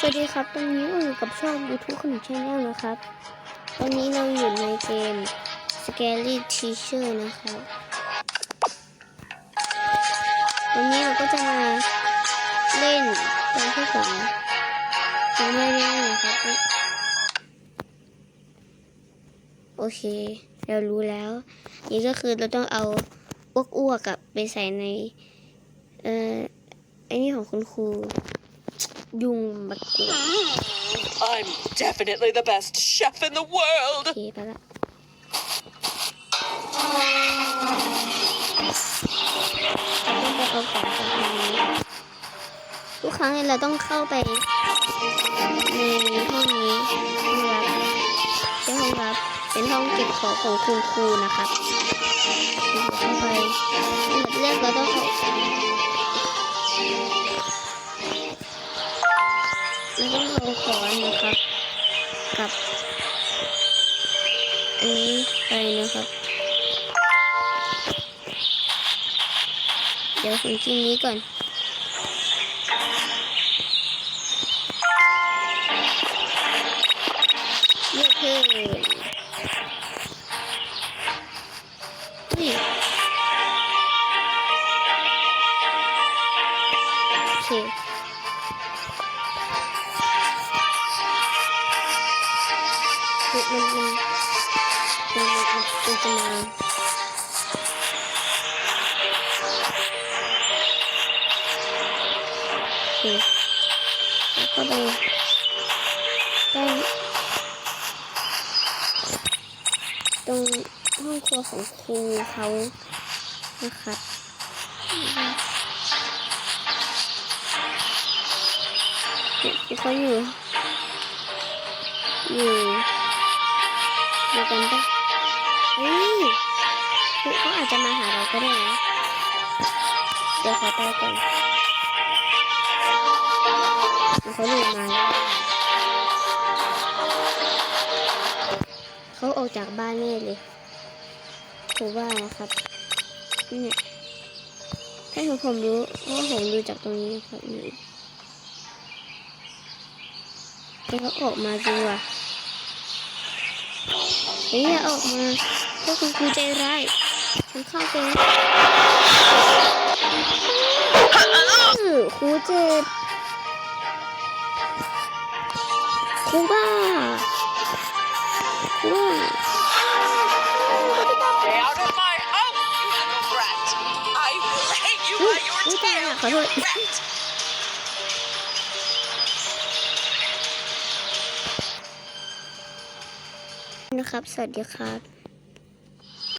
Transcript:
สวัสดีครับตอนนี้เราอยู่กับช่อง YouTube ขนมชาแนลนะครับตอนนี้เราอยู่ในเกม Scary Teacher นะครับวันนี้เราก็จะมาเล่นตอนที่สองจำไม่ได้นะครับ โอเค เรารู้แล้ว นี่ก็คือเราต้องเอาอ้วกอ้วกๆกับไปใส่ใน เอ่อไอ้นี่ของคุณครู ยุงบักกวด I'm definitely the best chef in the โอ world. เคไปละเราต้องไปเอาของจากทางนี้ทุกครั้งเนี่ยเราต้องเข้าไปในห้องนี้ห้องรับใช่ห้องรับ เป็นห้องเก็บของของคุณครูนะครับเราเข้าไปอันดับแรกเราต้องเข้า เราต้องเอาของนะครับ กับอันนี้ไปนะครับ เดี๋ยวถึงทีนี้ก่อนเลือกเพิ่มนี่โอเค มันมันมันมันมันจะมาโอแล้วก็ไปได้ตรงห้องครัวของครูเขานะครับเขาอยู่อยู่ ดียวกันปะเฮ้ยคือเขาอาจจะมาหาเราก็ได้นะเดี๋ยวขอไปก่อนเขาลงมาแล้วเขาออกจากบ้านแน่เลยถือว่านะครับเนี่ยให้ผมรู้ว่าผมดูจากตรงนี้นะครับนี่แต่เขาออกมาจริงว่ะ เฮ้ยอย่าออกมาพวกคุณครูใจร้ายฉันเข้าไปอื้อครูเจ็บครูบ้าครูบ้า Stay out of my house, you little brat. I will hang you อุ๊ย by your อุ๊ยตาย tail, ละขอโท you ษ rat. นะครับ สวัสดีครับ